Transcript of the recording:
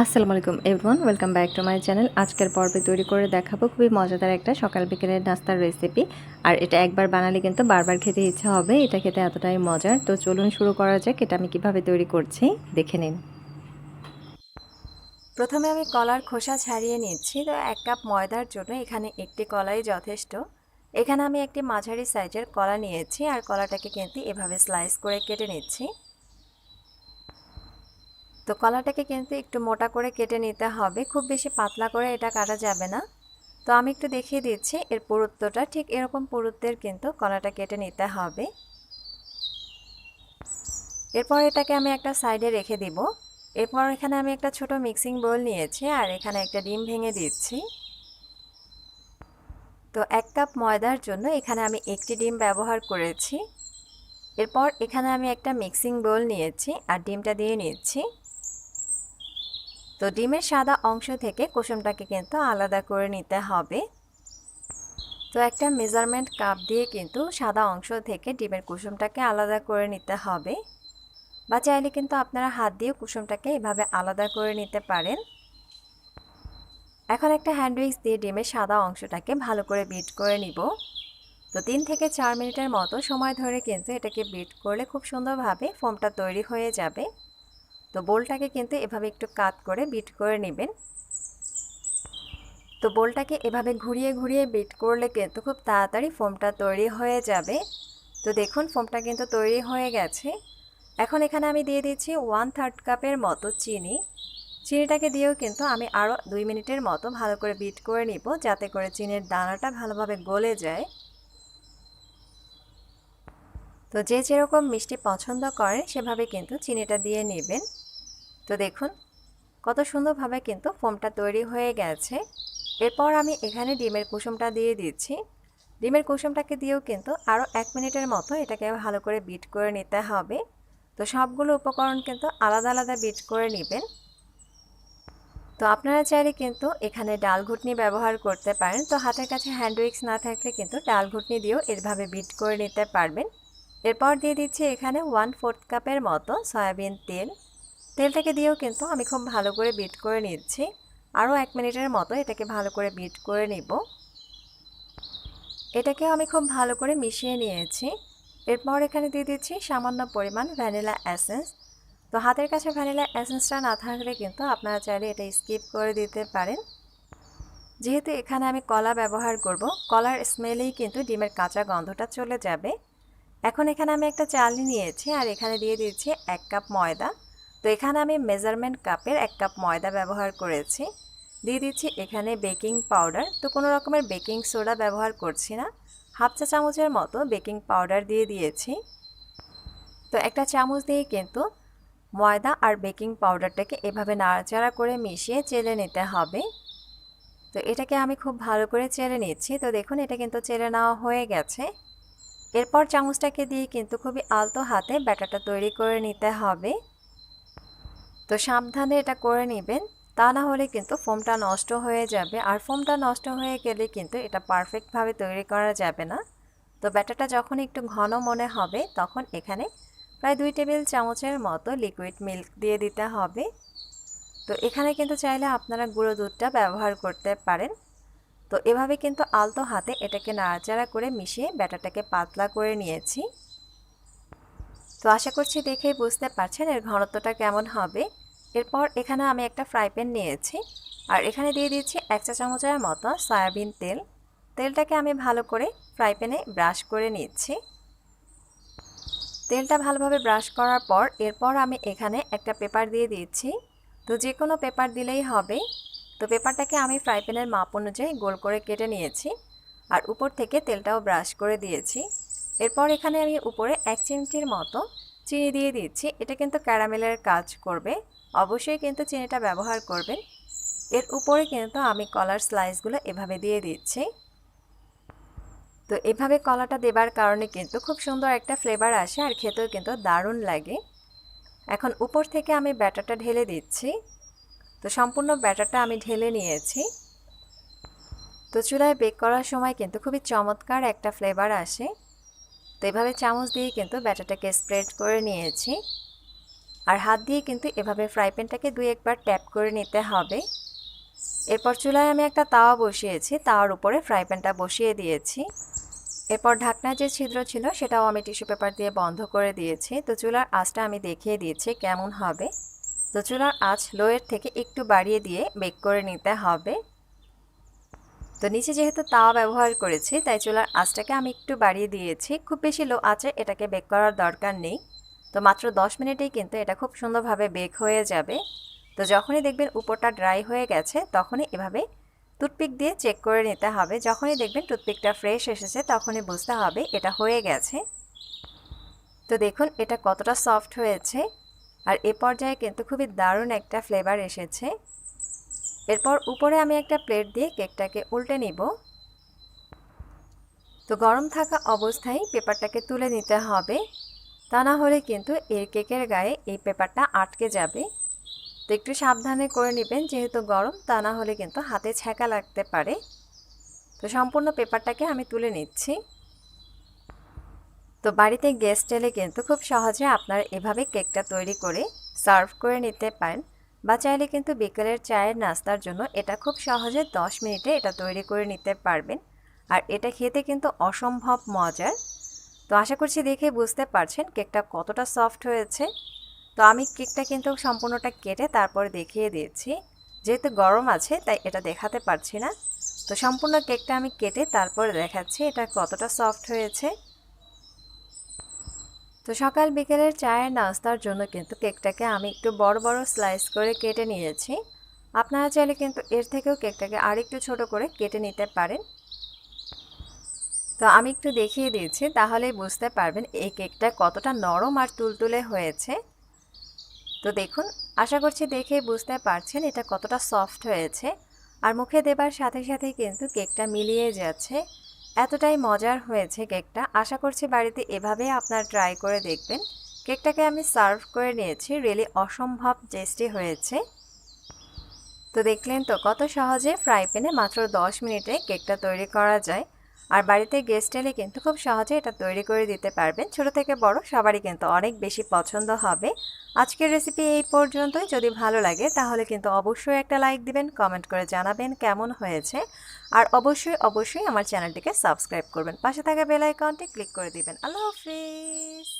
আসসালামু আলাইকুম everyone welcome back to my channel আজকের পর্বে তৈরি করে দেখাবো খুবই মজাদার একটা সকাল বিকেলের নাস্তার রেসিপি আর এটা একবার বানালে কিন্তু বারবার খেতে ইচ্ছা হবে, এটা খেতে এতটাই মজার। তো চলুন শুরু করা যাক, এটা আমি কীভাবে তৈরি করছি, দেখে নিন। প্রথমে আমি কলার খোসা ছাড়িয়ে নিচ্ছি। তো এক কাপ ময়দার জন্য এখানে একটি কলাই যথেষ্ট। এখানে আমি একটি মাঝারি সাইজের কলা নিয়েছি, আর কলাটাকে কিন্তু এভাবে স্লাইস করে কেটে নিচ্ছি। তো কলাটাকে কিন্তু একটু মোটা করে কেটে নিতে হবে, খুব বেশি পাতলা করে এটা কাটা যাবে না। তো আমি একটু দেখিয়ে দিচ্ছি, এর পুরুত্বটা ঠিক এরকম পুরুত্বের কিন্তু কলাটা কেটে নিতে হবে। এরপর এটাকে আমি একটা সাইডে রেখে দিব। এরপর এখানে আমি একটা ছোট মিক্সিং বোল নিয়েছি আর এখানে একটা ডিম ভেঙে দিচ্ছি। তো এক কাপ ময়দার জন্য এখানে আমি একটি ডিম ব্যবহার করেছি। এরপর এখানে আমি একটা মিক্সিং বোল নিয়েছি আর ডিমটা দিয়ে নিচ্ছি। তো ডিমের সাদা অংশ থেকে কুসুমটাকে কিন্তু আলাদা করে নিতে হবে। তো একটা মেজারমেন্ট কাপ দিয়ে কিন্তু সাদা অংশ থেকে ডিমের কুসুমটাকে আলাদা করে নিতে হবে। বা চাইলে কিন্তু আপনারা হাত দিয়ে কুসুমটাকে এভাবে আলাদা করে নিতে পারেন। এখন একটা হ্যান্ড উইক্স দিয়ে ডিমের সাদা অংশটাকে ভালো করে বিট করে নিব। তো তিন থেকে চার মিনিটের মতো সময় ধরে কিন্তু এটাকে বিট করলে খুব সুন্দরভাবে ফোমটা তৈরি হয়ে যাবে। তো বোলটাকে কিন্তু এভাবে একটু কাত করে বিট করে নেবেন। তো বোলটাকে এভাবে ঘুরিয়ে ঘুরিয়ে বিট করলে কিন্তু খুব তাড়াতাড়ি ফোমটা তৈরি হয়ে যাবে। তো দেখুন, ফোমটা কিন্তু তৈরি হয়ে গেছে। এখন এখানে আমি দিয়ে দিচ্ছি ওয়ান থার্ড কাপের মতো চিনি। চিনিটাকে দিয়েও কিন্তু আমি আরও দুই মিনিটের মতো ভালো করে বিট করে নিব, যাতে করে চিনির দানাটা ভালোভাবে গলে যায়। তো যে যেরকম মিষ্টি পছন্দ করেন সেভাবে কিন্তু চিনিটা দিয়ে নেবেন। তো দেখুন, কত সুন্দরভাবে কিন্তু ফোমটা তৈরি হয়ে গেছে। এরপর আমি এখানে ডিমের কুসুমটা দিয়ে দিচ্ছি। ডিমের কুসুমটাকে দিয়েও কিন্তু আরও এক মিনিটের মতো এটাকে ভালো করে বিট করে নিতে হবে। তো সবগুলো উপকরণ কিন্তু আলাদা আলাদা বিট করে নেবেন। তো আপনারা চাইলে কিন্তু এখানে ডাল ঘুটনি ব্যবহার করতে পারেন। তো হাতের কাছে হ্যান্ড উইক্স না থাকলে কিন্তু ডাল ঘুটনি দিয়েও এভাবে বিট করে নিতে পারবেন। এরপর দিয়ে দিচ্ছি এখানে ওয়ান ফোর্থ কাপের মতো সয়াবিন তেল। তেলটাকে দিয়েও কিন্তু আমি খুব ভালো করে বিট করে নিচ্ছি। আরও এক মিনিটের মতো এটাকে ভালো করে বিট করে নিব। এটাকে আমি খুব ভালো করে মিশিয়ে নিয়েছি। এরপর এখানে দিয়ে দিচ্ছি সামান্য পরিমাণ ভ্যানিলা অ্যাসেন্স তো হাতের কাছে ভ্যানিলা অ্যাসেন্সটা না থাকলে কিন্তু আপনারা চাইলে এটা স্কিপ করে দিতে পারেন। যেহেতু এখানে আমি কলা ব্যবহার করব, কলার স্মেলেই কিন্তু ডিমের কাঁচা গন্ধটা চলে যাবে। এখন এখানে আমি একটা চালনি নিয়েছি আর এখানে দিয়ে দিচ্ছি এক কাপ ময়দা। তো এখানে আমি মেজারমেন্ট কাপের এক কাপ ময়দা ব্যবহার করেছি। দিয়ে দিচ্ছি এখানে বেকিং পাউডার তো কোনো রকমের বেকিং সোডা ব্যবহার করছি না। হাফ চা চামচের মতো বেকিং পাউডার দিয়ে দিয়েছি। তো একটা চামচ দিয়ে কিন্তু ময়দা আর বেকিং পাউডারটাকে এভাবে নাড়াচাড়া করে মিশিয়ে চেলে নিতে হবে। তো এটাকে আমি খুব ভালো করে চেলে নিচ্ছি। তো দেখুন, এটা কিন্তু চেলে নেওয়া হয়ে গেছে। এরপর চামচটাকে দিয়ে কিন্তু খুবই আলতো হাতে ব্যাটারটা তৈরি করে নিতে হবে। তো সাবধানে এটা করে নেবেন। তা না হলে কিন্তু ফোমটা নষ্ট হয়ে যাবে। আর ফোমটা নষ্ট হয়ে গেলে কিন্তু এটা পারফেক্টভাবে তৈরি করা যাবে না। তো ব্যাটারটা যখন একটু ঘন মনে হবে, তখন এখানে প্রায় দুই টেবিল চামচের মতো লিকুইড মিল্ক দিয়ে দিতে হবে। তো এখানে কিন্তু চাইলে আপনারা গুঁড়ো দুধটা ব্যবহার করতে পারেন। তো এভাবে কিন্তু আলতো হাতে এটাকে নাড়াচাড়া করে মিশিয়ে ব্যাটারটাকে পাতলা করে নিয়েছি। তো আশা করছি দেখেই বুঝতে পারছেন এর ঘনত্বটা কেমন হবে। এরপর এখানে আমি একটা ফ্রাই প্যান নিয়েছি। আর এখানে দিয়ে দিচ্ছি এক চা চামচের মতো সয়াবিন তেল। তেলটাকে আমি ভালো করে ফ্রাই প্যানে ব্রাশ করে নিচ্ছি। তেলটা ভালোভাবে ব্রাশ করার পর এরপর আমি এখানে একটা পেপার দিয়ে দিচ্ছি। তো যে কোনো পেপার দিলেই হবে। তো পেপারটাকে আমি ফ্রাই প্যানের মাপ অনুযায়ী গোল করে কেটে নিয়েছি। আর উপর থেকে তেলটাও ব্রাশ করে দিয়েছি। এরপর এখানে আমি উপরে এক চিমটির মতো চিনি দিয়ে দিচ্ছি। এটা কিন্তু ক্যারামেলের কাজ করবে। অবশ্যই কিন্তু চিনিটা ব্যবহার করবেন। এর উপরে কিন্তু আমি কলার স্লাইসগুলো এভাবে দিয়ে দিচ্ছি। তো এভাবে কলাটা দেবার কারণে কিন্তু খুব সুন্দর একটা ফ্লেভার আসে আর খেতেও কিন্তু দারুণ লাগে। এখন উপর থেকে আমি ব্যাটারটা ঢেলে দিচ্ছি। তো সম্পূর্ণ ব্যাটারটা আমি ঢেলে নিয়েছি। তো চুলায় বেক করার সময় কিন্তু খুবই চমৎকার একটা ফ্লেভার আসে। তো এভাবে চামচ দিয়ে কিন্তু ব্যাটারটাকে স্প্রেড করে নিয়েছি। আর হাত দিয়ে কিন্তু এভাবে ফ্রাই প্যানটাকে দুই একবার ট্যাপ করে নিতে হবে। এরপর চুলায় আমি একটা তাওয়া বসিয়েছি, তাওয়ার উপরে ফ্রাই প্যানটা বসিয়ে দিয়েছি। এরপর ঢাকনার যে ছিদ্র ছিল সেটাও আমি টিস্যু পেপার দিয়ে বন্ধ করে দিয়েছি। তো চুলার আঁচটা আমি দেখিয়ে দিয়েছি কেমন হবে। তো চুলার আঁচ লোয়ের থেকে একটু বাড়িয়ে দিয়ে বেক করে নিতে হবে। তো নিচে যেহেতু তাওয়া ব্যবহার করেছি, তাই চুলার আঁচটাকে আমি একটু বাড়িয়ে দিয়েছি। খুব বেশি লো আঁচে এটাকে বেক করার দরকার নেই। তো মাত্র দশ মিনিটেই কিন্তু এটা খুব সুন্দরভাবে বেক হয়ে যাবে। তো যখনই দেখবেন উপরটা ড্রাই হয়ে গেছে, তখনই এভাবে টুথপিক দিয়ে চেক করে নিতে হবে। যখনই দেখবেন টুথপিকটা ফ্রেশ এসেছে, তখনই বুঝতে হবে এটা হয়ে গেছে। তো দেখুন, এটা কতটা সফট হয়েছে। আর এ পর্যায়ে কিন্তু খুবই দারুণ একটা ফ্লেভার এসেছে। এরপর উপরে আমি একটা প্লেট দিয়ে কেকটাকে উল্টে নিব। তো গরম থাকা অবস্থায় পেপারটাকে তুলে নিতে হবে। তা না হলে কিন্তু এর কেকের গায়ে এই পেপারটা আটকে যাবে। তো একটু সাবধানে করে নেবেন, যেহেতু গরম, তা না হলে কিন্তু হাতে ছ্যাঁকা লাগতে পারে। তো সম্পূর্ণ পেপারটাকে আমি তুলে নিচ্ছি। তো বাড়িতে গেস্ট এলে কিন্তু খুব সহজে আপনারা এভাবে কেকটা তৈরি করে সার্ভ করে নিতে পারেন। বা চাইলে কিন্তু বিকেলের চায়ের নাস্তার জন্য এটা খুব সহজে 10 মিনিটে এটা তৈরি করে নিতে পারবেন। আর এটা খেতে কিন্তু অসম্ভব মজার। তো আশা করছি দেখে বুঝতে পারছেন কেকটা কতটা সফট হয়েছে। তো আমি কেকটা কিন্তু সম্পূর্ণটা কেটে তারপরে দেখিয়ে দিয়েছি। যেহেতু গরম আছে, তাই এটা দেখাতে পারছি না। তো সম্পূর্ণ কেকটা আমি কেটে তারপরে দেখাচ্ছি এটা কতটা সফট হয়েছে। তো সকাল বিকেলের চায়ের নাস্তার জন্য কিন্তু কেকটাকে আমি একটু বড় বড় স্লাইস করে কেটে নিয়েছি। আপনারা চাইলে কিন্তু এর থেকেও কেকটাকে আরেকটু ছোট করে কেটে নিতে পারেন। তো আমি একটু দেখিয়ে দিয়েছি তাহলে বুঝতে পারবেন এই কেকটা কতটা নরম আর তুলতুলে হয়েছে। তো দেখুন, আশা করছি দেখে বুঝতে পারছেন এটা কতটা সফট হয়েছে। আর মুখে দেবার সাথে সাথে কিন্তু কেকটা মিলিয়ে যাচ্ছে। এতটাই মজার হয়েছে কেকটা। আশা করছি বাড়িতে এভাবেই আপনারা ট্রাই করে দেখবেন। কেকটাকে আমি সার্ভ করে নিয়েছি। রিয়েলি অসম্ভব টেস্টি হয়েছে। তো দেখলেন তো, কত সহজে ফ্রাই প্যানে মাত্র 10 মিনিটে কেকটা তৈরি করা যায়। আর বাড়িতে গেস্ট এলে কিন্তু খুব সহজে এটা তৈরি করে দিতে পারবেন। ছোট থেকে বড় সবারই কিন্তু অনেক বেশি পছন্দ হবে। আজকের রেসিপি এই পর্যন্তই। যদি ভালো লাগে তাহলে কিন্তু অবশ্যই একটা লাইক দিবেন কমেন্ট করে জানাবেন কেমন হয়েছে। আর অবশ্যই অবশ্যই আমার চ্যানেলটিকে সাবস্ক্রাইব করবেন। পাশে থাকা বেল আইকনটি ক্লিক করে দিবেন। আল্লাহ হাফিজ!